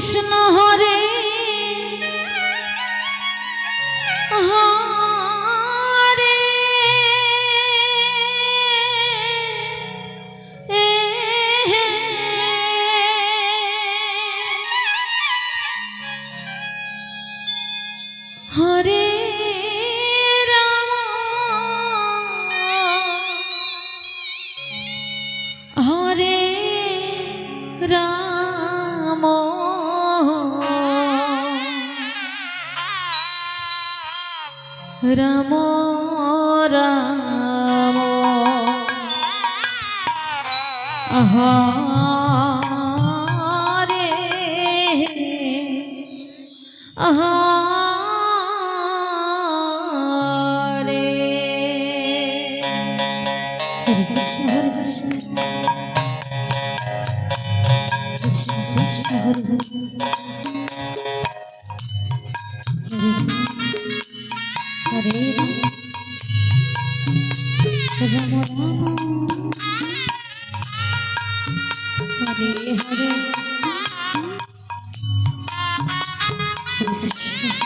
কৃষ্ণ রাম রাম। আহা রে আহা রে। হরে কৃষ্ণ হরে কৃষ্ণ। কৃষ্ণ কৃষ্ণ হরে হরে।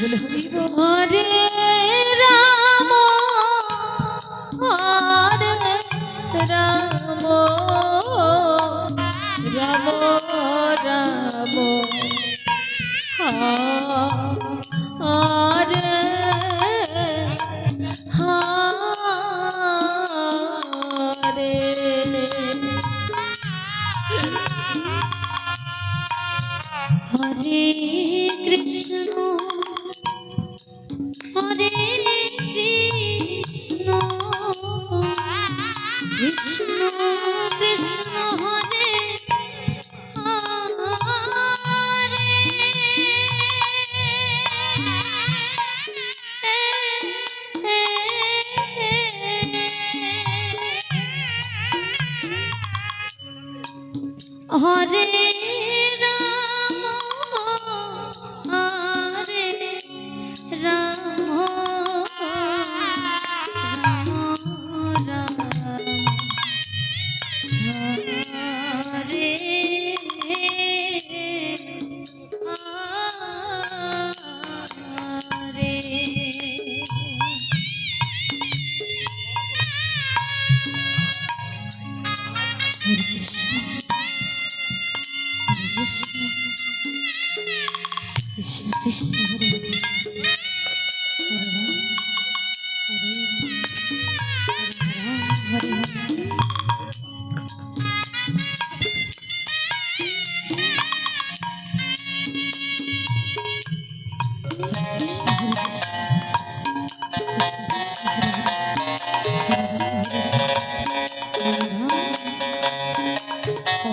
হরে রাম হরে রাম। হরে Ejercicio.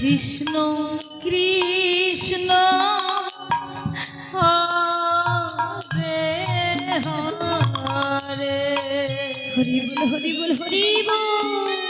কৃষ্ণ কৃষ্ণ হরে হরে। হরি বল হরি বল হরি বল।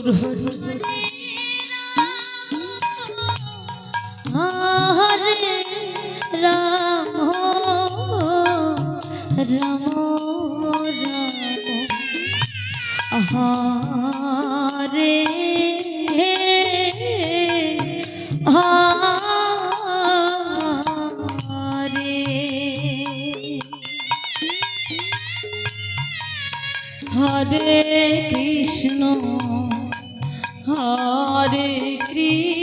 হরি রাম রাম রাম হরে